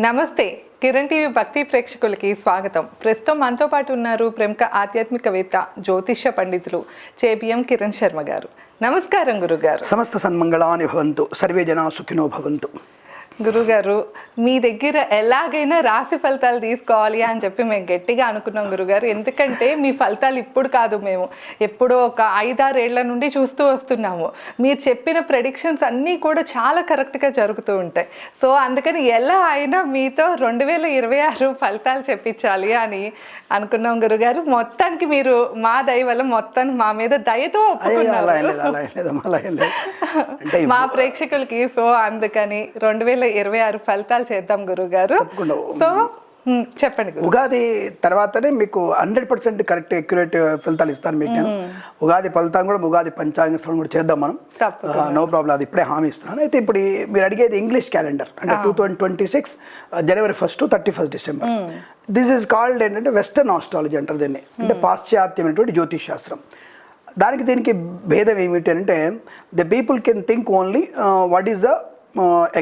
నమస్తే. కిరణ్ టీవీ భక్తి ప్రేక్షకులకి స్వాగతం. ప్రస్తుతం మనతో పాటు ఉన్నారు ప్రముఖ ఆధ్యాత్మికవేత్త జ్యోతిష్య పండితులు చేబిఎం కిరణ్ శర్మ గారు. నమస్కారం గురుగారు. సమస్త సన్మంగళాని భవంతు. సర్వే జనా సుఖినో భవంతు. గురుగారు మీ దగ్గర ఎలాగైనా రాశి ఫలితాలు తీసుకోవాలి అని చెప్పి మేము గట్టిగా అనుకున్నాం గురుగారు. ఎందుకంటే మీ ఫలితాలు ఇప్పుడు కాదు మేము. ఎప్పుడో ఒక ఐదారేళ్ళ నుండి చూస్తూ వస్తున్నాము. మీరు చెప్పిన ప్రెడిక్షన్స్ అన్నీ కూడా చాలా కరెక్ట్గా జరుగుతూ ఉంటాయి. సో అందుకని ఎలా అయినా మీతో రెండు వేల ఇరవై ఆరు ఫలితాలు చెప్పించాలి అని అనుకున్నాం గురుగారు. మొత్తానికి మీరు మా దయ వల్ల మొత్తాన్ని మా మీద దయతో ఒప్పుకున్నారు. మా ప్రేక్షకులకి సో అందుకని రెండు వేల ఇరవై ఆరు ఫలితాలు చేద్దాం గురుగారు. సో చెప్పండి ఉగాది తర్వాతనే మీకు హండ్రెడ్ పర్సెంట్ కరెక్ట్ అక్యురేట్ ఫలితాలు ఇస్తాను మీకు. నేను ఉగాది ఫలితం కూడా ఉగాది పంచాంగ శ్రవణం కూడా చేద్దాం మనం. నో ప్రాబ్లం అది ఇప్పుడే హామీ ఇస్తున్నాను. అయితే ఇప్పుడు మీరు అడిగేది ఇంగ్లీష్ క్యాలెండర్ అంటే two thousand twenty six January first thirty first December this is called ఏంటంటే వెస్టర్న్ ఆస్ట్రాలజీ అంటారు దీన్ని. అంటే పాశ్చాత్యమైనటువంటి జ్యోతిష్ శాస్త్రం. దానికి దీనికి భేదం ఏమిటి అంటే the people can think only what is the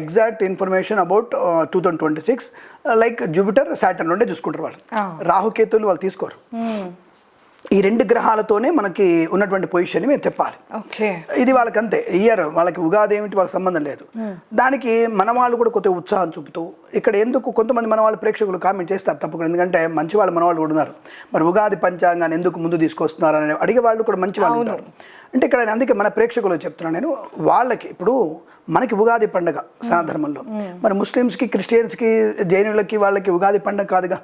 exact information about two thousand twenty six like Jupiter Saturn రెండే చూసుకుంటారు వాళ్ళు. రాహుకేతులు వాళ్ళు తీసుకోరు. ఈ రెండు గ్రహాలతోనే మనకి ఉన్నటువంటి పొజిషన్ మేము చెప్పాలి. ఇది వాళ్ళకి అంతే ఇయర్ వాళ్ళకి ఉగాది ఏమిటి వాళ్ళకి సంబంధం లేదు. దానికి మన వాళ్ళు కూడా కొద్దిగా ఉత్సాహం చూపుతూ ఇక్కడ ఎందుకు కొంతమంది మన వాళ్ళ ప్రేక్షకులు కామెంట్ చేస్తారు తప్పకుండా. ఎందుకంటే మంచి వాళ్ళు మన వాళ్ళు కూడా ఉన్నారు. మరి ఉగాది పంచాంగాన్ని ఎందుకు ముందు తీసుకొస్తున్నారు అని అడిగే వాళ్ళు కూడా మంచి వాళ్ళు ఉంటారు. అంటే ఇక్కడ అందుకే మన ప్రేక్షకులు చెప్తున్నాను నేను వాళ్ళకి ఇప్పుడు మనకి ఉగాది పండగ సనాధర్మంలో మరి ముస్లిమ్స్కి క్రిస్టియన్స్కి జైనులకి వాళ్ళకి ఉగాది పండగ కాదుగా?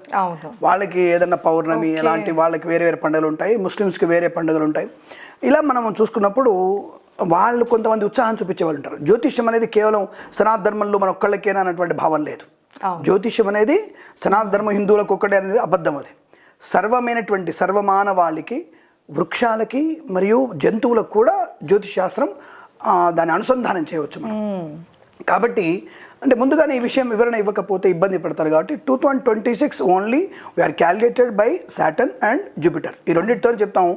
వాళ్ళకి ఏదన్నా పౌర్ణమి అలాంటి వాళ్ళకి వేరే వేరే పండుగలు ఉంటాయి ముస్లిమ్స్కి వేరే పండుగలు ఉంటాయి. ఇలా మనం చూసుకున్నప్పుడు వాళ్ళు కొంతమంది ఉత్సాహం చూపించే వాళ్ళు ఉంటారు. జ్యోతిష్యం అనేది కేవలం సనాతన ధర్మంలో మన ఒక్కళ్ళకేనా అన్నటువంటి భావం లేదు. జ్యోతిష్యం అనేది సనాతన ధర్మం హిందువులకు ఒక్కటే అనేది అబద్ధం అది. సర్వమైనటువంటి సర్వమానవాళికి వృక్షాలకి మరియు జంతువులకు కూడా జ్యోతిష్ శాస్త్రం ఆ, దాన్ని అనుసంధానం చేయవచ్చు మనం. కాబట్టి అంటే ముందుగానే ఈ విషయం వివరణ ఇవ్వకపోతే ఇబ్బంది పడతారు కాబట్టి two thousand twenty six only we are calculated by Saturn and Jupiter. ఈ రెండింటితో చెప్తాం.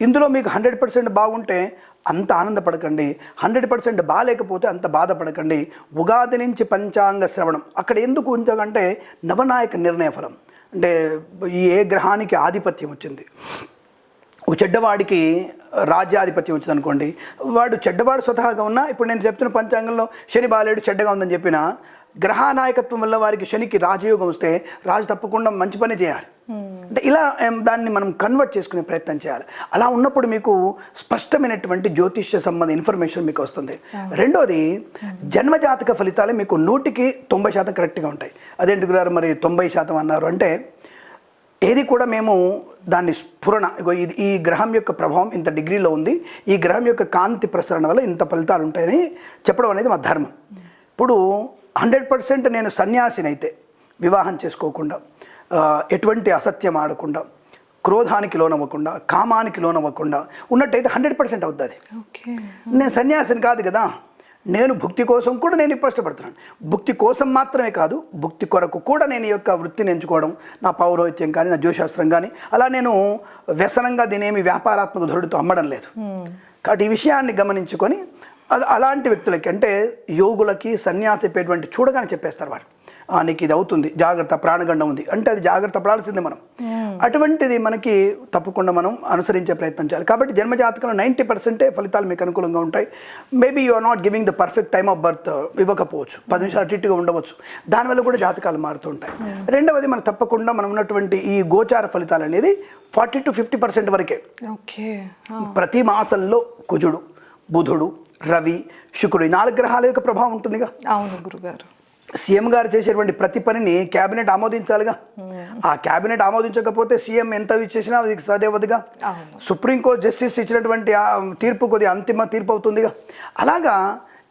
ఇందులో మీకు హండ్రెడ్ పర్సెంట్ బాగుంటే అంత ఆనందపడకండి. హండ్రెడ్ పర్సెంట్ బాగాలేకపోతే అంత బాధపడకండి. ఉగాది నుంచి పంచాంగ శ్రవణం. అక్కడ ఎందుకు ఉంచాలంటే నవనాయక నిర్ణయ ఫలం అంటే ఈ ఏ గ్రహానికి ఆధిపత్యం వచ్చింది. ఒక చెడ్డవాడికి రాజ్యాధిపత్యం వచ్చింది అనుకోండి వాడు చెడ్డవాడు స్వతహాగా ఉన్నా ఇప్పుడు నేను చెప్తున్న పంచాంగంలో శని బాలేడు చెడ్డగా ఉందని చెప్పిన గ్రహ నాయకత్వం వల్ల వారికి శనికి రాజయోగం వస్తే రాజు తప్పకుండా మంచి పని చేయాలి. అంటే ఇలా దాన్ని మనం కన్వర్ట్ చేసుకునే ప్రయత్నం చేయాలి. అలా ఉన్నప్పుడు మీకు స్పష్టమైనటువంటి జ్యోతిష్య సంబంధ ఇన్ఫర్మేషన్ మీకు వస్తుంది. రెండోది జన్మజాతక ఫలితాలు మీకు నూటికి తొంభై శాతం కరెక్ట్గా ఉంటాయి. అదేంటి గురారు మరి తొంభై శాతం అన్నారు అంటే ఏది కూడా మేము దాన్ని స్ఫురణ ఇగో ఇది ఈ గ్రహం యొక్క ప్రభావం ఇంత డిగ్రీలో ఉంది. ఈ గ్రహం యొక్క కాంతి ప్రసరణ వల్ల ఇంత ఫలితాలు ఉంటాయని చెప్పడం అనేది మా ధర్మం. ఇప్పుడు హండ్రెడ్ పర్సెంట్ నేను సన్యాసినైతే వివాహం చేసుకోకుండా ఎటువంటి అసత్యం ఆడకుండా క్రోధానికి లోనవ్వకుండా కామానికి లోనవ్వకుండా ఉన్నట్టయితే హండ్రెడ్ పర్సెంట్ అవుతుంది ఓకే. నేను సన్యాసిని కాదు కదా. నేను భుక్తి కోసం కూడా నేను ఇష్టపడుతున్నాను. భుక్తి కోసం మాత్రమే కాదు భుక్తి కొరకు కూడా నేను ఈ యొక్క వృత్తిని ఎంచుకోవడం నా పౌరోహిత్యం కానీ నా జ్యోశాస్త్రం కానీ అలా నేను వ్యసనంగా దీనేమి వ్యాపారాత్మక ధోరణితో అమ్మడం లేదు. కాబట్టి ఈ విషయాన్ని గమనించుకొని అది అలాంటి వ్యక్తులకి అంటే యోగులకి సన్యాసి చెప్పేటువంటి చూడగానే చెప్పేస్తారు వాళ్ళు. "ఆ, నీకు ఇది అవుతుంది. జాగ్రత్త ప్రాణగండం ఉంది. అంటే అది జాగ్రత్త పడాల్సిందే మనం. అటువంటిది మనకి తప్పకుండా మనం అనుసరించే ప్రయత్నం చేయాలి. కాబట్టి జన్మజాతకంలో నైంటీ పర్సెంటే ఫలితాలు మీకు అనుకూలంగా ఉంటాయి. Maybe you are not giving the perfect time of birth ఇవ్వకపోవచ్చు. పది నిమిషాలు అటు ఇటుగా ఉండవచ్చు. దానివల్ల కూడా జాతకాలు మారుతుంటాయి. రెండవది మనం తప్పకుండా మనం ఉన్నటువంటి ఈ గోచార ఫలితాలు అనేది ఫార్టీ టు ఫిఫ్టీ పర్సెంట్ వరకే. ఓకే. ప్రతి మాసంలో కుజుడు బుధుడు రవి శుక్రుడు ఈ నాలుగు గ్రహాల యొక్క ప్రభావం ఉంటుందిగా. అవును గురుగారు. సీఎం గారు చేసేటువంటి ప్రతి పనిని క్యాబినెట్ ఆమోదించాలిగా. ఆ క్యాబినెట్ ఆమోదించకపోతే సీఎం ఎంత చేసినా అది సదేవదిగా సుప్రీంకోర్టు జస్టిస్ ఇచ్చినటువంటి తీర్పు కొద్ది అంతిమ తీర్పు అవుతుందిగా. అలాగా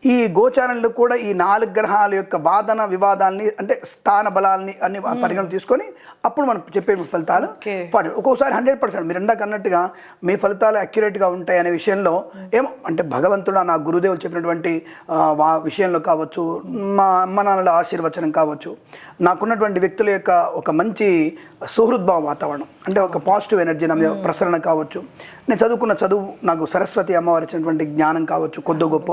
ఈ గోచారంలో కూడా ఈ నాలుగు గ్రహాల యొక్క వాదన వివాదాల్ని అంటే స్థాన బలాల్ని అన్ని పరిగణన తీసుకొని అప్పుడు మనం చెప్పే ఫలితాలు ఒక్కోసారి హండ్రెడ్ పర్సెంట్ మీరు ఇందాక అన్నట్టుగా మీ ఫలితాలు అక్యురేట్గా ఉంటాయి అనే విషయంలో ఏమో అంటే భగవంతుడు నా గురుదేవులు చెప్పినటువంటి విషయంలో కావచ్చు మా అమ్మ నాన్నల ఆశీర్వచనం కావచ్చు నాకున్నటువంటి వ్యక్తుల యొక్క ఒక మంచి సుహృద్భావ వాతావరణం అంటే ఒక పాజిటివ్ ఎనర్జీ నా ప్రసరణ కావచ్చు. నేను చదువుకున్న చదువు నాకు సరస్వతి అమ్మవారు ఇచ్చినటువంటి జ్ఞానం కావచ్చు కొద్ది గొప్ప.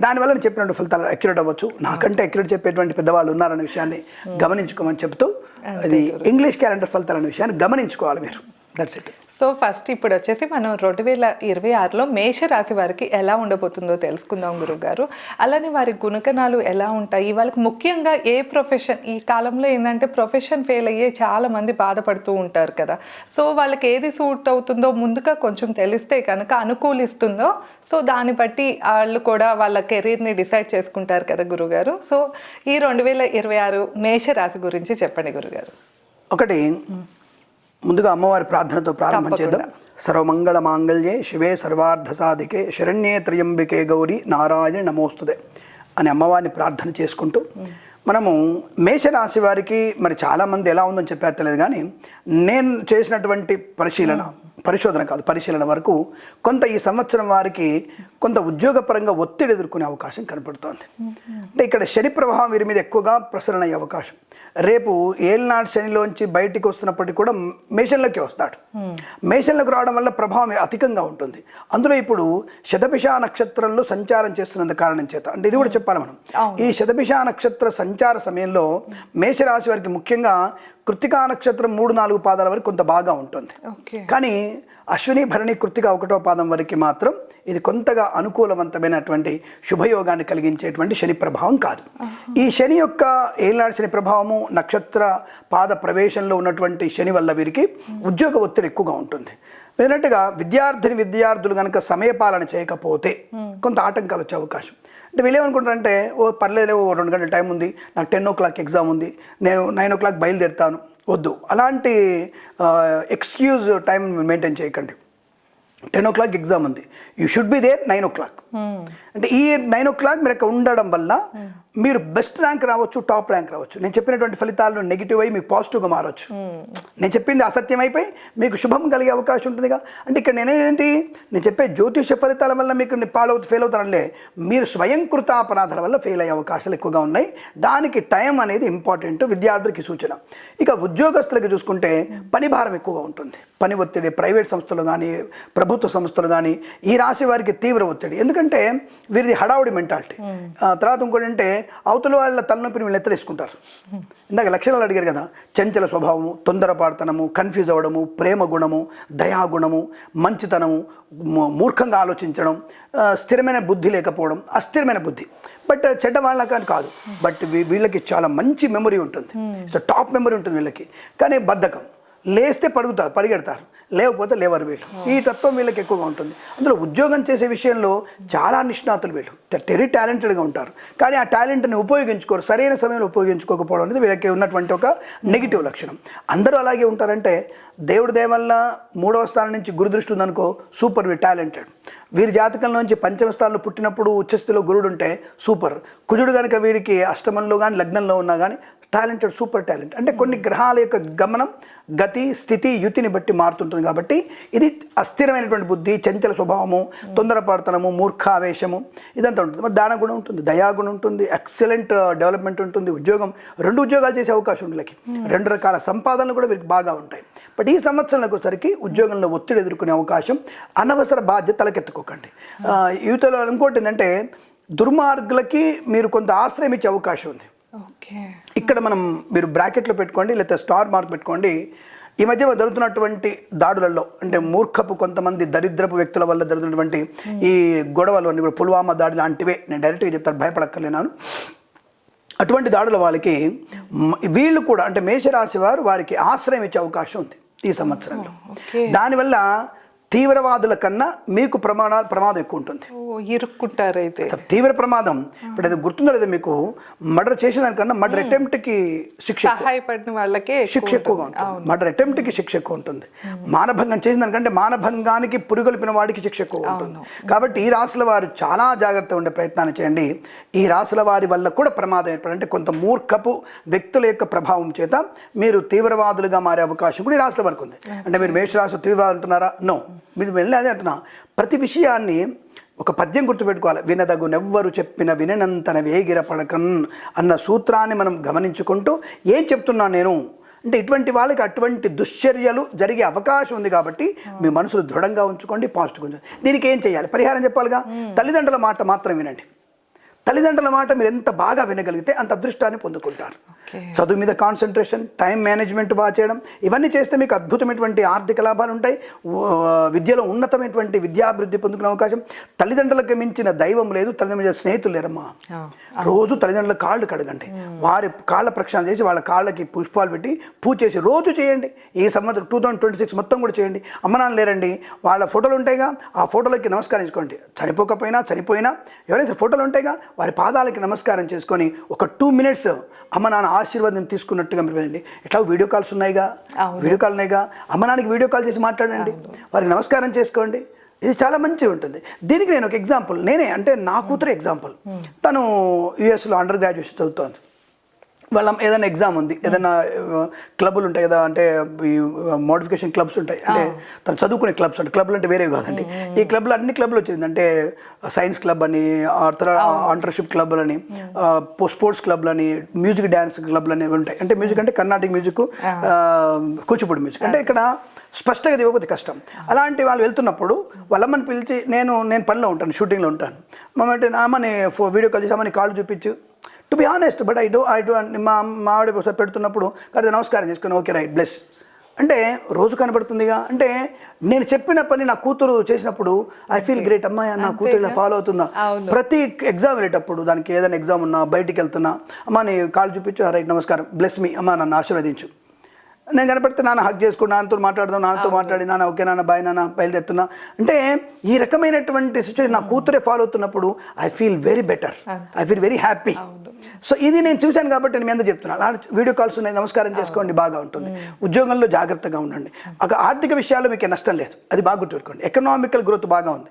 దానివల్ల గురుగారు చెప్పినట్టు ఫలితాలు అక్యురేట్ అవ్వచ్చు. నాకంటే అక్యురేట్ చెప్పేటువంటి పెద్దవాళ్ళు ఉన్నారనే విషయాన్ని గమనించుకోమని చెప్తూ అది ఇంగ్లీష్ క్యాలెండర్ ఫలితాలు అనే విషయాన్ని గమనించుకోవాలి మీరు. దట్స్ ఇట్ సో ఫస్ట్ ఇప్పుడు వచ్చేసి మనం రెండు వేల ఇరవై ఆరులో మేష రాశి వారికి ఎలా ఉండబోతుందో తెలుసుకుందాం గురుగారు. అలానే వారి గుణగణాలు ఎలా ఉంటాయి? వాళ్ళకి ముఖ్యంగా ఏ ప్రొఫెషన్ ఈ కాలంలో ఏంటంటే ప్రొఫెషన్ ఫెయిల్ అయ్యే చాలా మంది బాధపడుతూ ఉంటారు కదా. సో వాళ్ళకి ఏది సూట్ అవుతుందో ముందుగా కొంచెం తెలిస్తే కనుక అనుకూలిస్తుందో సో దాన్ని బట్టి వాళ్ళు కూడా వాళ్ళ కెరీర్ని డిసైడ్ చేసుకుంటారు కదా గురుగారు. సో ఈ రెండు వేల ఇరవై ఆరు మేష రాశి గురించి చెప్పండి గురుగారు. ఒకటి ముందుగా అమ్మవారి ప్రార్థనతో ప్రారంభం చేద్దాం. సర్వమంగళ మాంగళ్యే శివే సర్వార్థ సాధికే శరణ్యే త్రయంబికే గౌరి నారాయణ నమోస్తుదే అని అమ్మవారిని ప్రార్థన చేసుకుంటూ మనము మేషరాశి వారికి మరి చాలామంది ఎలా ఉందని చెప్పారు తెలియదు కానీ నేను చేసినటువంటి పరిశీలన పరిశోధన కాదు పరిశీలన వరకు కొంత ఈ సంవత్సరం వారికి కొంత ఉద్యోగపరంగా ఒత్తిడి ఎదుర్కొనే అవకాశం కనపడుతోంది. అంటే ఇక్కడ శని ప్రభావం వీరి మీద ఎక్కువగా ప్రసరణ అయ్యే అవకాశం. రేపు ఏలినాడు శనిలోంచి బయటికి వస్తున్నప్పటికీ కూడా మేషంలోకి వస్తాడు. మేషంలోకి రావడం వల్ల ప్రభావం అధికంగా ఉంటుంది. అందులో ఇప్పుడు శతభిష నక్షత్రంలో సంచారం చేస్తున్నందు కారణం చేత అంటే ఇది కూడా చెప్పాలి మనం. ఈ శతభిష నక్షత్ర సంచార సమయంలో మేషరాశి వారికి ముఖ్యంగా కృతికా నక్షత్రం మూడు నాలుగు పాదాల వరకు కొంత బాగా ఉంటుంది. కానీ అశ్విని భరణి కృతిక ఒకటో పాదం వరకు మాత్రం ఇది కొంతగా అనుకూలవంతమైనటువంటి శుభయోగాన్ని కలిగించేటువంటి శని ప్రభావం కాదు. ఈ శని యొక్క ఏళ్ళనాడు శని ప్రభావము నక్షత్ర పాద ప్రవేశంలో ఉన్నటువంటి శని వల్ల వీరికి ఉద్యోగ ఒత్తిడి ఎక్కువగా ఉంటుంది. లేనట్టుగా విద్యార్థిని విద్యార్థులు కనుక సమయపాలన చేయకపోతే కొంత ఆటంకాలు వచ్చే అవకాశం. అంటే వీళ్ళు ఏమనుకుంటారంటే ఓ పర్లేదు ఓ రెండు గంటల టైం ఉంది నాకు టెన్ ఓ క్లాక్ ఎగ్జామ్ ఉంది నేను నైన్ ఓ క్లాక్ బయలుదేరుతాను వద్దు. అలాంటి ఎక్స్క్యూజ్ టైం మెయింటైన్ చేయకండి. టెన్ ఓ క్లాక్ ఎగ్జామ్ ఉంది. You should be there nine o'clock అంటే ఈ నైన్ ఓ క్లాక్ మీరు అక్కడ ఉండడం వల్ల మీరు బెస్ట్ ర్యాంక్ రావచ్చు టాప్ ర్యాంక్ రావచ్చు. నేను చెప్పినటువంటి ఫలితాలు నెగిటివ్ అయ్యి మీకు పాజిటివ్గా మారవచ్చు నేను చెప్పింది అసత్యం అయిపోయి మీకు శుభం కలిగే అవకాశం ఉంటుందిగా. అంటే ఇక్కడ నేనేంటి నేను చెప్పే జ్యోతిష ఫలితాల వల్ల మీకు పాలవుతూ ఫెయిల్ అవుతారంటే మీరు స్వయంకృత అపరాధాల వల్ల ఫెయిల్ అయ్యే అవకాశాలు ఎక్కువగా ఉన్నాయి. దానికి టైం అనేది ఇంపార్టెంట్ విద్యార్థులకి సూచన. ఇక ఉద్యోగస్తులకి చూసుకుంటే పని భారం ఎక్కువగా ఉంటుంది. పని ఒత్తిడి ప్రైవేట్ సంస్థలు కానీ ప్రభుత్వ సంస్థలు కానీ ఈ రాశి వారికి తీవ్ర ఒత్తిడి. ఎందుకంటే వీరిది హడావుడి మెంటాలిటీ. తర్వాత ఇంకోటి అంటే అవతల వాళ్ళ తలనొప్పిని వీళ్ళు ఎత్తరేసుకుంటారు ఇందాక లక్షణాలు అడిగారు కదా చంచల స్వభావము తొందరపాడుతనము కన్ఫ్యూజ్ అవ్వడము ప్రేమ గుణము దయాగుణము మంచితనము మూర్ఖంగా ఆలోచించడం స్థిరమైన బుద్ధి లేకపోవడం అస్థిరమైన బుద్ధి. బట్ చెడ్డ వాళ్ళకని కాదు. బట్ వీళ్ళకి చాలా మంచి మెమరీ ఉంటుంది. సో టాప్ మెమరీ ఉంటుంది వీళ్ళకి. కానీ బద్ధకం. లేస్తే పడుగుతారు పరిగెడతారు. లేకపోతే లేవరు వీళ్ళు. ఈ తత్వం వీళ్ళకి ఎక్కువగా ఉంటుంది. అందులో ఉద్యోగం చేసే విషయంలో చాలా నిష్ణాతులు వీళ్ళు. టెరీ టాలెంటెడ్గా ఉంటారు. కానీ ఆ టాలెంట్ని ఉపయోగించుకోరు సరైన సమయంలో ఉపయోగించుకోకపోవడం అనేది వీళ్ళకి ఉన్నటువంటి ఒక నెగిటివ్ లక్షణం. అందరూ అలాగే ఉంటారంటే దేవుడి వల్ల మూడవ స్థానం నుంచి గురుదృష్టి ఉందనుకో సూపర్ వీ టాలెంటెడ్. వీరి జాతకంలో నుంచి పంచమ స్థానంలో పుట్టినప్పుడు ఉచ్చస్థితిలో గురుడు ఉంటే సూపర్. కుజుడు కనుక వీడికి అష్టమంలో కానీ లగ్నంలో ఉన్నా కానీ టాలెంటెడ్ సూపర్ టాలెంట్. అంటే కొన్ని గ్రహాల యొక్క గమనం గతి స్థితి యుతిని బట్టి మారుతుంటుంది కాబట్టి ఇది అస్థిరమైనటువంటి బుద్ధి చంచల స్వభావము తొందరపడతనము మూర్ఖావేశము ఇదంతా ఉంటుంది. మరి దాన గుణం ఉంటుంది దయాగుణం ఉంటుంది ఎక్సలెంట్ డెవలప్మెంట్ ఉంటుంది ఉద్యోగం రెండు ఉద్యోగాలు చేసే అవకాశం ఉంది వీళ్ళకి. రెండు రకాల సంపాదనలు కూడా వీరికి బాగా ఉంటాయి. బట్ ఈ సంవత్సరంలోకి వచ్చరికి ఉద్యోగంలో ఒత్తిడి ఎదుర్కొనే అవకాశం అనవసర బాధ్యత తలకెత్తుకోకండి. యువతలో ఇంకోటి ఏంటంటే దుర్మార్గులకి మీరు కొంత ఆశ్రయం ఇచ్చే అవకాశం ఉంది. ఇక్కడ మనం మీరు బ్రాకెట్లో పెట్టుకోండి లేకపోతే స్టార్ మార్క్ పెట్టుకోండి. ఈ మధ్య జరుగుతున్నటువంటి దాడులలో అంటే మూర్ఖపు కొంతమంది దరిద్రపు వ్యక్తుల వల్ల జరుగుతున్నటువంటి ఈ గొడవలు అన్ని కూడా పుల్వామా దాడి లాంటివే. నేను డైరెక్ట్గా చెప్తాను భయపడక్కర్లేనాను అటువంటి దాడుల వాళ్ళకి వీళ్ళు కూడా అంటే మేషరాశి వారు వారికి ఆశ్రయం ఇచ్చే అవకాశం ఉంది ఈ సంవత్సరంలో. ఓకే. దానివల్ల తీవ్రవాదుల కన్నా మీకు ప్రమాణ ప్రమాదం ఎక్కువ ఉంటుంది ఇరుక్కుంటారు అయితే తీవ్ర ప్రమాదం. ఇప్పుడు అది గుర్తుందో లేదో మీకు? మర్డర్ చేసిన దానికన్నా మర్డర్ అటెంప్ట్కి శిక్ష ఎక్కువ. సహాయపడిన వాళ్ళకే శిక్ష ఎక్కువగా ఉంటుంది. మర్డర్ అటెంప్ట్కి శిక్ష ఎక్కువ ఉంటుంది. మానభంగం చేసిన దానికంటే మానభంగానికి పురుగొల్పిన వాడికి శిక్ష ఎక్కువ ఉంటుంది. కాబట్టి ఈ రాసుల వారు చాలా జాగ్రత్తగా ఉండే ప్రయత్నాన్ని చేయండి. ఈ రాసుల వారి వల్ల కూడా ప్రమాదం ఏర్పడి అంటే కొంత మూర్ఖపు వ్యక్తుల యొక్క ప్రభావం చేత మీరు తీవ్రవాదులుగా మారే అవకాశం కూడా ఈ రాసుల వరకు ఉంది. అంటే మీరు మేషరాశి తీవ్రవాదులు అంటున్నారా? నో. మీరు వెళ్ళి అదే అంటున్నా. ప్రతి విషయాన్ని ఒక పద్యం గుర్తుపెట్టుకోవాలి. వినదగునెవ్వరు చెప్పిన విననంతన వేగిర పడకన్ అన్న సూత్రాన్ని మనం గమనించుకుంటూ ఏం చెప్తున్నా నేను? అంటే ఇటువంటి వాళ్ళకి అటువంటి దుశ్చర్యలు జరిగే అవకాశం ఉంది కాబట్టి మీ మనసులు దృఢంగా ఉంచుకోండి పాజిటివ్ ఉంచండి దీనికి ఏం చేయాలి? పరిహారం చెప్పాలిగా? తల్లిదండ్రుల మాట మాత్రం వినండి. తల్లిదండ్రుల మాట మీరు ఎంత బాగా వినగలిగితే అంత అదృష్టాన్ని పొందుకుంటారు. చదువు మీద కాన్సన్ట్రేషన్ టైం మేనేజ్మెంట్ బాగా చేయడం ఇవన్నీ చేస్తే మీకు అద్భుతమైనటువంటి ఆర్థిక లాభాలు ఉంటాయి. విద్యలో ఉన్నతమైనటువంటి విద్యాభివృద్ధి పొందుకునే అవకాశం. తల్లిదండ్రులకు మించిన దైవం లేదు తల్లిదండ్రుల స్నేహితులు లేరమ్మా. రోజు తల్లిదండ్రుల కాళ్ళు కడగండి. వారి కాళ్ళ ప్రక్షాళన చేసి వాళ్ళ కాళ్ళకి పుష్పాలు పెట్టి పూజ చేసి రోజు చేయండి. ఈ సంవత్సరం టూ థౌసండ్ ట్వంటీ సిక్స్ మొత్తం కూడా చేయండి. అమ్మ నాన్న లేరండి. వాళ్ళ ఫోటోలు ఉంటాయిగా ఆ ఫోటోలకి నమస్కరించుకోండి. చనిపోకపోయినా చనిపోయినా ఎవరైతే ఫోటోలు ఉంటాయిగా వారి పాదాలకి నమస్కారం చేసుకొని ఒక టూ మినిట్స్ అమ్మ నాన్న ఆశీర్వాదం తీసుకున్నట్టుగా మీరు ఎట్లా వీడియో కాల్స్ ఉన్నాయిగా. వీడియో కాల్ ఉన్నాయిగా? అమ్మ నాన్నకి వీడియో కాల్ చేసి మాట్లాడండి. వారికి నమస్కారం చేసుకోండి. ఇది చాలా మంచిగా ఉంటుంది. దీనికి నేను ఒక ఎగ్జాంపుల్ నేనే అంటే నా కూతురు ఎగ్జాంపుల్ తను యుఎస్లో అండర్ గ్రాడ్యుయేషన్ చదువుతోంది. వాళ్ళ ఏదైనా ఎగ్జామ్ ఉంది ఏదైనా క్లబ్లు ఉంటాయి కదా అంటే ఈ మోడిఫికేషన్ క్లబ్స్ ఉంటాయి. అంటే తను చదువుకునే క్లబ్స్ అంటే క్లబ్లు అంటే వేరే కాదండి. ఈ క్లబ్లు అన్ని క్లబ్లు వచ్చింది. అంటే సైన్స్ క్లబ్ అని ఆంటర్షిప్ క్లబ్లు అని స్పోర్ట్స్ క్లబ్లు అని మ్యూజిక్ డ్యాన్స్ క్లబ్లు అని ఉంటాయి. అంటే మ్యూజిక్ అంటే కర్ణాటక మ్యూజిక్ కూచిపూడి మ్యూజిక్ అంటే ఇక్కడ స్పష్టంగా ఇవ్వకపోతే కష్టం. అలాంటి వాళ్ళు వెళ్తున్నప్పుడు వాళ్ళమ్మని పిలిచి నేను నేను పనిలో ఉంటాను షూటింగ్లో ఉంటాను. మమ్మంటే అమ్మని ఫో వీడియో కాల్ చేసి అమ్మని కాళ్ళు చూపించు. To be honest but I do I do మా మా ఆవిడ ఒకసారి పెడుతున్నప్పుడు kada నమస్కారం చేసుకుని ఓకే రైట్ బ్లెస్ అంటే రోజు కనబడుతుందిగా? అంటే నేను చెప్పిన పని నా కూతురు చేసినప్పుడు ఐ ఫీల్ గ్రేట్ అమ్మాయి నా కూతురు ఇలా ఫాలో అవుతుందా. ప్రతి ఎగ్జామ్ వెళ్ళేటప్పుడు దానికి ఏదైనా ఎగ్జామ్ ఉన్నా బయటికి వెళ్తున్నా అమ్మ నీ కాళ్ళు చూపించు రైట్ నమస్కారం బ్లెస్ మీ అమ్మ నన్ను ఆశీర్వదించు. నేను కనపడితే నాన్న హక్ చేసుకుని నాన్నతో మాట్లాడదాం నాన్నతో మాట్లాడి నాన్న ఓకే నాన్న బాయ్ నాన్న బయలుదేరుతున్నా. అంటే ఈ రకమైనటువంటి సిచ్యువేషన్ నా కూతురే ఫాలో అవుతున్నప్పుడు I feel very better I feel very happy so ఇది నేను చూశాను కాబట్టి నేను అందరూ చెప్తున్నాను. వీడియో కాల్స్ ఉన్నాయి నమస్కారం చేసుకోండి బాగా ఉంటుంది. ఉద్యోగంలో జాగ్రత్తగా ఉండండి. ఒక ఆర్థిక విషయాల్లో మీకు నష్టం లేదు. అది బాగా గుర్తుపెట్టుకోండి. ఎకనామికల్ గ్రోత్ బాగా ఉంది.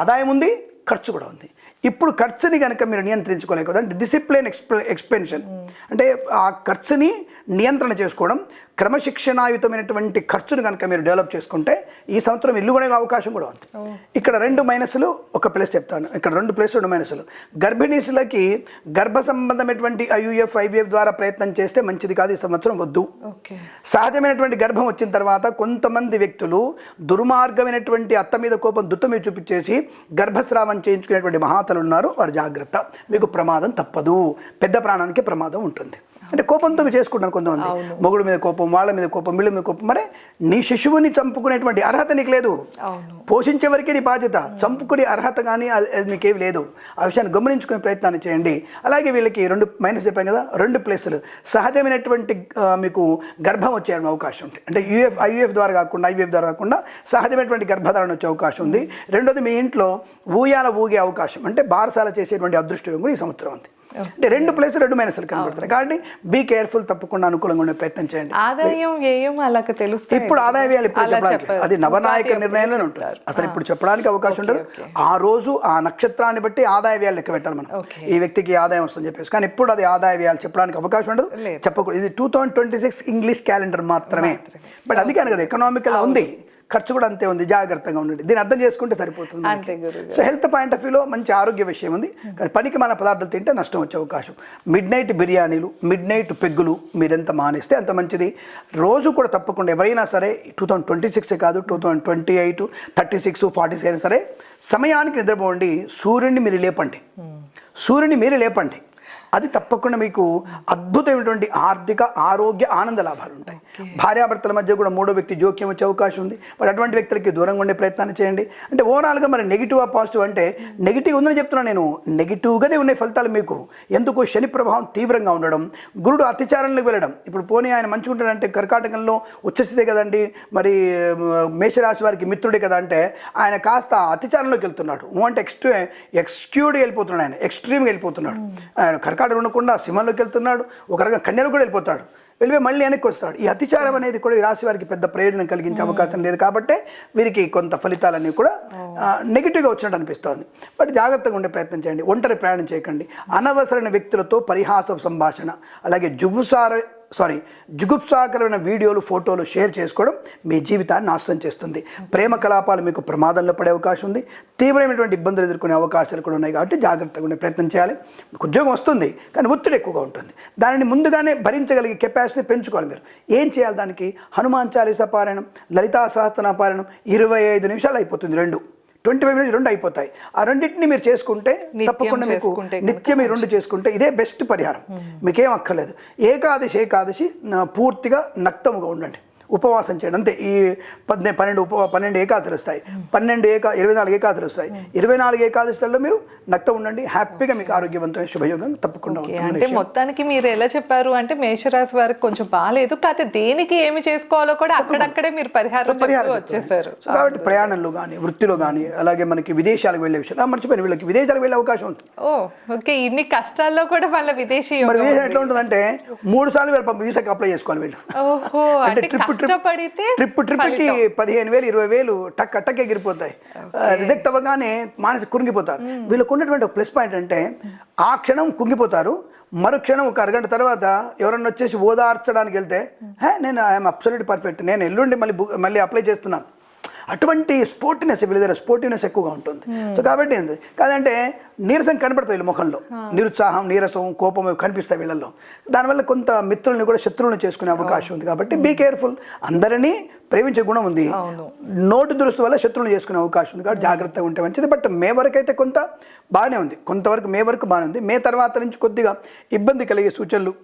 ఆదాయం ఉంది ఖర్చు కూడా ఉంది. ఇప్పుడు ఖర్చుని కనుక మీరు నియంత్రించుకోలేకపోతే అంటే డిసిప్లిన్ ఎక్స్పె ఎక్స్పెన్షన్ అంటే ఆ ఖర్చుని నియంత్రణ చేసుకోవడం క్రమశిక్షణాయుతమైనటువంటి ఖర్చును కనుక మీరు డెవలప్ చేసుకుంటే ఈ సంవత్సరం ఇల్లు కొనే అవకాశం కూడా ఉంది. ఇక్కడ రెండు మైనస్లు ఒక ప్లస్ చెప్తాను. ఇక్కడ రెండు ప్లస్ రెండు మైనస్లు. గర్భిణీసులకి గర్భ సంబంధమైనటువంటి ఐయుఎఫ్ ఐవీఎఫ్ ద్వారా ప్రయత్నం చేస్తే మంచిది కాదు ఈ సంవత్సరం వద్దు. సహజమైనటువంటి గర్భం వచ్చిన తర్వాత కొంతమంది వ్యక్తులు దుర్మార్గమైనటువంటి అత్త మీద కోపం దుత్త మీద చూపించేసి గర్భస్రావం చేయించుకునేటువంటి మహాతలు ఉన్నారు. వారు జాగ్రత్త. మీకు ప్రమాదం తప్పదు. పెద్ద ప్రాణానికి ప్రమాదం ఉంటుంది. అంటే కోపంతో మీరు చేసుకుంటారు కొంతమంది. మొగుడు మీద కోపం వాళ్ళ మీద కోపం వీళ్ళ మీద కోపం. మరి నీ శిశువుని చంపుకునేటువంటి అర్హత నీకు లేదు. పోషించే వరకే నీ బాధ్యత. చంపుకునే అర్హత కానీ మీకేమి లేదు. ఆ విషయాన్ని గమనించుకునే ప్రయత్నాన్ని చేయండి. అలాగే వీళ్ళకి రెండు మైనస్ చెప్పాను కదా రెండు ప్లేసులు సహజమైనటువంటి మీకు గర్భం వచ్చే అవకాశం ఉంది. అంటే యూఎఫ్ ఐయుఎఫ్ ద్వారా కాకుండా ఐవీఎఫ్ ద్వారా కాకుండా సహజమైనటువంటి గర్భధారణ వచ్చే అవకాశం ఉంది. రెండోది మీ ఇంట్లో ఊయాల ఊగే అవకాశం. అంటే బారసాల చేసేటువంటి అదృష్టం కూడా ఈ సంవత్సరం ఉంది. అంటే రెండు ప్లేస్ రెండు మైనస్లు కనబడుతున్నాయి కాబట్టి బీ కేర్ఫుల్ తప్పకుండా అనుకూలంగా ఉండే ప్రయత్నం చేయండి. ఆదాయం వ్యయం అలాగ తెలుస్తాయి ఇప్పుడు ఆదాయ వ్యయాలు ఇప్పుడు అలా చెప్పడానికి. అది నవనాయక ఉంటుంది. చెప్తారు. అసలు ఇప్పుడు చెప్పడానికి అవకాశం ఉండదు. ఆ రోజు ఆ నక్షత్రాన్ని బట్టి ఆదాయ వ్యయాలు లెక్క పెట్టాలి మనం. ఈ వ్యక్తికి ఆదాయం వస్తుందని చెప్పేసి. కానీ ఇప్పుడు అది ఆదాయ వ్యయాలు చెప్పడానికి అవకాశం ఉండదు. చెప్పకూడదు. ఇది two thousand twenty six English calendar మాత్రమే. బట్ అందుకని కదా ఎకనామికల్ ఉంది. ఖర్చు కూడా అంతే ఉంది జాగ్రత్తగా ఉండండి. దీన్ని అర్థం చేసుకుంటే సరిపోతుంది. సో హెల్త్ పాయింట్ ఆఫ్ వ్యూలో మంచి ఆరోగ్య విషయం ఉంది. కానీ పనికి మన పదార్థాలు తింటే నష్టం వచ్చే అవకాశం. మిడ్ నైట్ బిర్యానీలు మిడ్ నైట్ పెగ్గులు మీరెంత మానేస్తే అంత మంచిది. రోజు కూడా తప్పకుండా ఎవరైనా సరే టూ థౌసండ్ ట్వంటీ సిక్స్ కాదు two thousand twenty eight thirty six forty six అయినా సరే సమయానికి నిద్రపోండి. సూర్యుడిని మీరు లేపండి. సూర్యుని మీరు లేపండి. అది తప్పకుండా మీకు అద్భుతమైనటువంటి ఆర్థిక ఆరోగ్య ఆనంద లాభాలు ఉంటాయి. భార్యాభర్తల మధ్య కూడా మూడో వ్యక్తి జోక్యం వచ్చే అవకాశం ఉంది. మరి అటువంటి వ్యక్తులకి దూరంగా ఉండే ప్రయత్నాన్ని చేయండి. అంటే ఓవరాల్గా మరి నెగిటివ్ ఆ పాజిటివ్ అంటే నెగిటివ్ ఉందని చెప్తున్నాను నేను. నెగిటివ్గానే ఉన్నాయి ఫలితాలు మీకు. ఎందుకు శని ప్రభావం తీవ్రంగా ఉండడం గురుడు అతిచారంలోకి వెళ్ళడం. ఇప్పుడు పోనీ ఆయన మంచిగా ఉంటాడంటే కర్కాటకంలో వచ్చేసిదే కదండి మరి మేషరాశి వారికి మిత్రుడే కదా అంటే ఆయన కాస్త అతిచారంలోకి వెళ్తున్నాడు. అంటే ఎక్స్ట్రీ ఎక్స్క్యూడ్ వెళ్ళిపోతున్నాడు ఆయన. ఎక్స్ట్రీమ్గా వెళ్ళిపోతున్నాడు. ఆయన కర్కాటకం ఉండకుండా సింహంలోకి వెళ్తున్నాడు ఒక రకంగా కన్యలో కూడా వెళ్ళిపోతాడు. వెళ్ళిపోయి మళ్ళీ వెనక్కి వస్తాడు. ఈ అతిచారం అనేది కూడా ఈ రాశి వారికి పెద్ద ప్రయోజనం కలిగించే అవకాశం లేదు కాబట్టి వీరికి కొంత ఫలితాలన్నీ కూడా నెగిటివ్గా వచ్చినట్టు అనిపిస్తోంది. బట్ జాగ్రత్తగా ఉండే ప్రయత్నం చేయండి ఒంటరి ప్రయాణం చేయకండి. అనవసరమైన వ్యక్తులతో పరిహాస సంభాషణ అలాగే జుగుసార సారీ జుగుప్సాకరమైన వీడియోలు ఫోటోలు షేర్ చేసుకోవడం మీ జీవితాన్ని నాశనం చేస్తుంది. ప్రేమ కలాపాలు మీకు ప్రమాదంలో పడే అవకాశం ఉంది. తీవ్రమైనటువంటి ఇబ్బందులు ఎదుర్కొనే అవకాశాలు కూడా ఉన్నాయి కాబట్టి జాగ్రత్తగా ఉండే ప్రయత్నం చేయాలి. మీకు ఉద్యోగం వస్తుంది కానీ ఒత్తిడి ఎక్కువగా ఉంటుంది. దానిని ముందుగానే భరించగలిగే కెపాసిటీ పెంచుకోవాలి మీరు. ఏం చేయాలి దానికి? హనుమాన్ చాలీసా పారాయణం లలితా సహస్రనాపారాయణం ఇరవై ఐదు నిమిషాలు అయిపోతుంది రెండు. ట్వంటీ ఫైవ్ మినిట్స్ రెండు అయిపోతాయి. ఆ రెండింటిని మీరు చేసుకుంటే తప్పకుండా మీకు నిత్యం ఈ రెండు చేసుకుంటే ఇదే బెస్ట్ పరిహారం. మీకేం అక్కర్లేదు. ఏకాదశి ఏకాదశి నా- పూర్తిగా నక్తముగా ఉండండి. ఉపవాసం చేయండి. అంతే ఈ పద్నే పన్నెండు ఉప పన్నెండు ఏకాదశులు వస్తాయి పన్నెండు ఏకా ఇరవై నాలుగు ఏకాదశులు వస్తాయి ఇరవై నాలుగు ఏకాదశులలో మీరు నక్తం ఉండండి. హ్యాపీగా మీకు ఆరోగ్యవంతమైన శుభయోగం తప్పకుండా అంటే మొత్తానికి మీరు ఎలా చెప్పారు? అంటే మేషరాశి వారికి కొంచెం బాగాలేదు. కాకపోతే దేనికి ఏమి చేసుకోవాలో కూడా అక్కడక్కడే మీరు పరిహారం వచ్చేసారు. కాబట్టి ప్రయాణంలో కానీ వృత్తిలో కానీ అలాగే మనకి విదేశాలకు వెళ్ళే విషయాలు మర్చిపోయిన వీళ్ళకి విదేశాలకు వెళ్ళే అవకాశం ఉంటుంది. ఓ ఓకే ఇన్ని కష్టాల్లో కూడా వాళ్ళ విదేశీ మరి విదేశం ఎట్లా ఉంటుందంటే మూడు సార్లు వీళ్ళు వీసాకి అప్లై చేసుకోవాలి వీళ్ళు. అంటే కష్టపడితే ట్రిప్ ట్రిప్కి పదిహేను వేలు ఇరవై వేలు టక్ టక్ ఎగిరిపోతాయి. రిజెక్ట్ అవ్వగానే మానసిక కుంగిపోతారు. వీళ్ళకు ఉన్నటువంటి ప్లస్ పాయింట్ అంటే ఆ క్షణం కుంగిపోతారు. మరుక్షణం ఒక అరగంట తర్వాత ఎవరన్నా వచ్చేసి ఓదార్చడానికి వెళ్తే హే నేను ఐఎమ్ అబ్సల్యూట్ పర్ఫెక్ట్. నేను ఎల్లుండి మళ్ళీ మళ్ళీ అప్లై చేస్తున్నాను. అటువంటి స్పోర్టినెస్ వీళ్ళ దగ్గర స్పోర్టినెస్ ఎక్కువగా ఉంటుంది. సో కాబట్టి ఏంది? కాదంటే నీరసం కనపడుతుంది వీళ్ళ ముఖంలో. నిరుత్సాహం నీరసం కోపం కనిపిస్తాయి వీళ్ళల్లో. దానివల్ల కొంత మిత్రుల్ని కూడా శత్రువులను చేసుకునే అవకాశం ఉంది. కాబట్టి బీ కేర్ఫుల్ అందరినీ ప్రేమించే గుణం ఉంది. నోటు దురుస్తు వల్ల శత్రువులు చేసుకునే అవకాశం ఉంది. కాబట్టి జాగ్రత్తగా ఉంటే మంచిది. బట్ మే వరకు అయితే కొంత బాగానే ఉంది. కొంతవరకు మే వరకు బాగానే ఉంది. మే తర్వాత నుంచి కొద్దిగా ఇబ్బంది కలిగే సూచనలు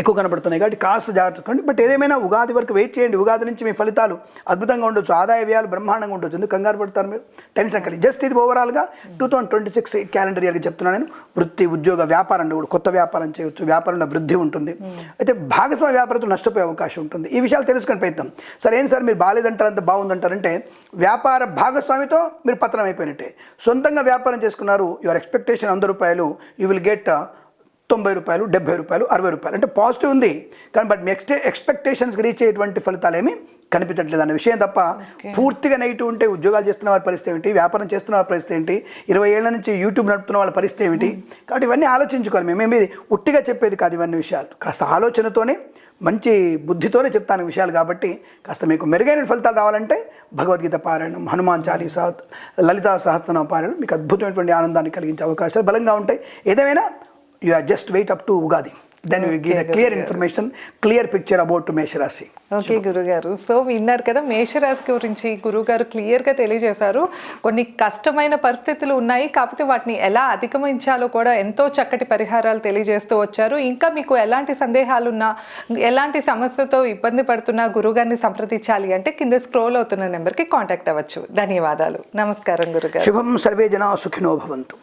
ఎక్కువ కనబడుతున్నాయి కాబట్టి కాస్త జాగ్రత్త బట్ ఏదేమైనా ఉగాది వరకు వెయిట్ చేయండి. ఉగాది నుంచి మీ ఫలితాలు అద్భుతంగా ఉండొచ్చు. ఆదాయ వ్యయాలు బ్రహ్మాండంగా ఉండొచ్చు. ఎందుకు కంగారు పడతారు మీరు? టెన్షన్ కలిగి జస్ట్ ఇది ఓవరాల్గా two thousand twenty six calendar ఇయర్కి చెప్తున్నాను నేను. వృత్తి ఉద్యోగ వ్యాపారంలో కూడా కొత్త వ్యాపారం చేయొచ్చు. వ్యాపారంలో వృద్ధి ఉంటుంది. అయితే భాగస్వామ్య వ్యాపారంతో నష్టపోయే అవకాశం ఉంటుంది. ఈ విషయాలు తెలుసుకుని ప్రయత్నం. సరే ఏంటి సార్? మీరు బాగాలేదంటారు అంత బాగుందంటారంటే వ్యాపార భాగస్వామితో మీరు పతనం అయిపోయినట్టే. సొంతంగా వ్యాపారం చేసుకున్నారు. యువర్ ఎక్స్పెక్టేషన్ వంద రూపాయలు. యూ విల్ గెట్ తొంభై రూపాయలు డెబ్బై రూపాయలు అరవై రూపాయలు. అంటే పాజిటివ్ ఉంది కానీ బట్ మీ ఎక్స్టే ఎక్స్పెక్టేషన్స్కి రీచ్ అయ్యేటువంటి ఫలితాలు ఏమీ కనిపించట్లేదు. అన్న విషయం తప్ప పూర్తిగా నెగిటివ్ ఉంటే ఉద్యోగాలు చేస్తున్న వారి పరిస్థితి ఏంటి? వ్యాపారం చేస్తున్న వారి పరిస్థితి ఏంటి? ఇరవై ఏళ్ళ నుంచి యూట్యూబ్ నడుపుతున్న వాళ్ళ పరిస్థితి ఏమిటి? కాబట్టి ఇవన్నీ ఆలోచించుకోవాలి. మేము ఏమి ఉట్టిగా చెప్పేది కాదు ఇవన్నీ విషయాలు. కాస్త ఆలోచనతోనే మంచి బుద్ధితోనే చెప్తాను విషయాలు కాబట్టి కాస్త మీకు మెరుగైన ఫలితాలు రావాలంటే భగవద్గీత పారాయణం హనుమాన్ చాలీసా లలితా సహస్రనామ పారాయణం మీకు అద్భుతమైనటువంటి ఆనందాన్ని కలిగించే అవకాశాలు బలంగా ఉంటాయి. ఏదేమైనా you are just wait up to Ugadi then you give clear information clear picture about మేషరాశి ఓకే గురుగారు సో విన్నారు కదా మేషరాశి గురించి. గురుగారు క్లియర్గా తెలియజేశారు. కొన్ని కష్టమైన పరిస్థితులు ఉన్నాయి. కాకపోతే వాటిని ఎలా అధిగమించాలో కూడా ఎంతో చక్కటి పరిహారాలు తెలియజేస్తూ వచ్చారు. ఇంకా మీకు ఎలాంటి సందేహాలు ఉన్నా ఎలాంటి సమస్యతో ఇబ్బంది పడుతున్నా గురుగారిని సంప్రదించాలి అంటే కింద స్క్రోల్ అవుతున్న నెంబర్కి కాంటాక్ట్ అవ్వచ్చు. ధన్యవాదాలు. నమస్కారం గురుగారు శుభం సర్వే జనా సుఖినో భవంతు.